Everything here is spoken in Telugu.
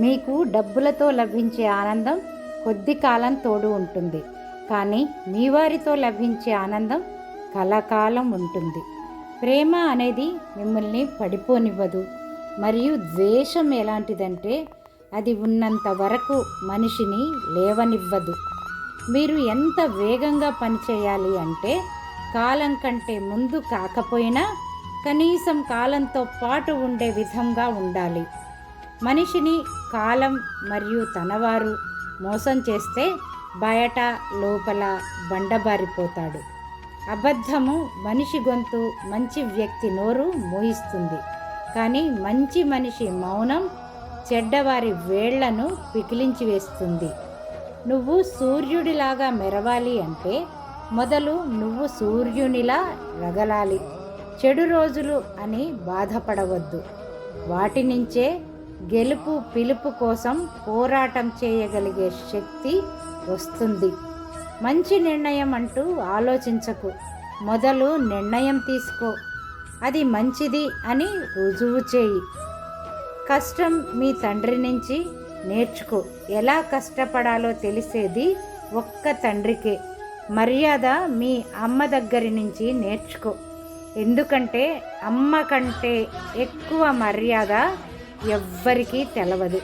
మీకు డబ్బులతో లభించే ఆనందం కొద్ది కాలం తోడు ఉంటుంది. కానీ మీ వారితో లభించే ఆనందం కలకాలం ఉంటుంది. ప్రేమ అనేది మిమ్మల్ని పడిపోనివ్వదు. మరియు ద్వేషం ఎలాంటిదంటే అది ఉన్నంత వరకు మనిషిని లేవనివ్వదు. మీరు ఎంత వేగంగా పనిచేయాలి అంటే కాలం కంటే ముందు కాకపోయినా కనీసం కాలంతో పాటు ఉండే విధంగా ఉండాలి. మనిషిని కాలం మరియు తనవారు మోసం చేస్తే బయట లోపల బండబారిపోతాడు. అబద్ధము మనిషి గొంతు మంచి వ్యక్తి నోరు మోయిస్తుంది. కానీ మంచి మనిషి మౌనం చెడ్డవారి వేళ్ళను పికిలించి వేస్తుంది. నువ్వు సూర్యుడిలాగా మెరవాలి అంటే మొదలు నువ్వు సూర్యునిలా రగలాలి. చెడు రోజులు అని బాధపడవద్దు. వాటి నుంచే గెలుపు పిలుపు కోసం పోరాటం చేయగలిగే శక్తి వస్తుంది. మంచి నిర్ణయం అంటూ ఆలోచించకు. మొదలు నిర్ణయం తీసుకో. అది మంచిది అని రుజువు చేయి. కష్టం మీ తండ్రి నుంచి నేర్చుకో. ఎలా కష్టపడాలో తెలిసేది ఒక్క తండ్రికే. మర్యాద మీ అమ్మ దగ్గరి నుంచి నేర్చుకో. ఎందుకంటే అమ్మ కంటే ఎక్కువ మర్యాద ఎవ్వరికీ తెలవదు.